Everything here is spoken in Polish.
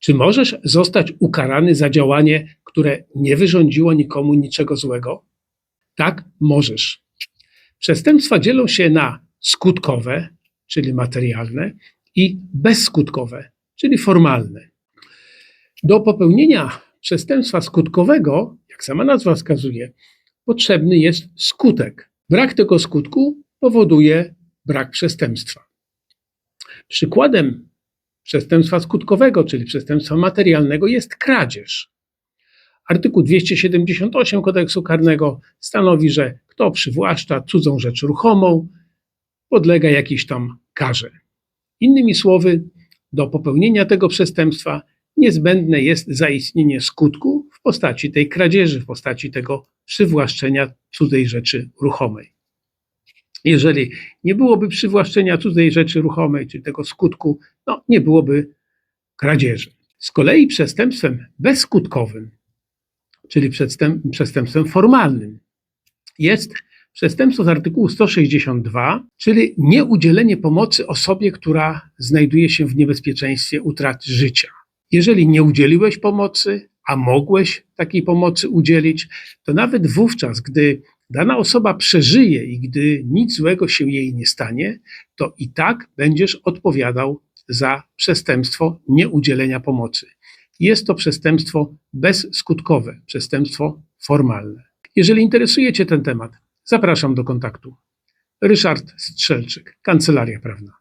Czy możesz zostać ukarany za działanie, które nie wyrządziło nikomu niczego złego? Tak, możesz. Przestępstwa dzielą się na skutkowe, czyli materialne, i bezskutkowe, czyli formalne. Do popełnienia przestępstwa skutkowego, jak sama nazwa wskazuje, potrzebny jest skutek. Brak tego skutku powoduje brak przestępstwa. Przykładem przestępstwa skutkowego, czyli przestępstwa materialnego, jest kradzież. Artykuł 278 kodeksu karnego stanowi, że kto przywłaszcza cudzą rzecz ruchomą, podlega jakiejś tam karze. Innymi słowy, do popełnienia tego przestępstwa niezbędne jest zaistnienie skutku w postaci tej kradzieży, w postaci tego przywłaszczenia cudzej rzeczy ruchomej. Jeżeli nie byłoby przywłaszczenia cudzej rzeczy ruchomej, czyli tego skutku, no nie byłoby kradzieży. Z kolei przestępstwem bezskutkowym, czyli przestęp, przestępstwem formalnym, jest przestępstwo z artykułu 162, czyli nieudzielenie pomocy osobie, która znajduje się w niebezpieczeństwie utraty życia. Jeżeli nie udzieliłeś pomocy, a mogłeś takiej pomocy udzielić, to nawet wówczas, gdy dana osoba przeżyje i gdy nic złego się jej nie stanie, to i tak będziesz odpowiadał za przestępstwo nieudzielenia pomocy. Jest to przestępstwo bezskutkowe, przestępstwo formalne. Jeżeli interesuje Cię ten temat, zapraszam do kontaktu. Ryszard Strzelczyk, Kancelaria Prawna.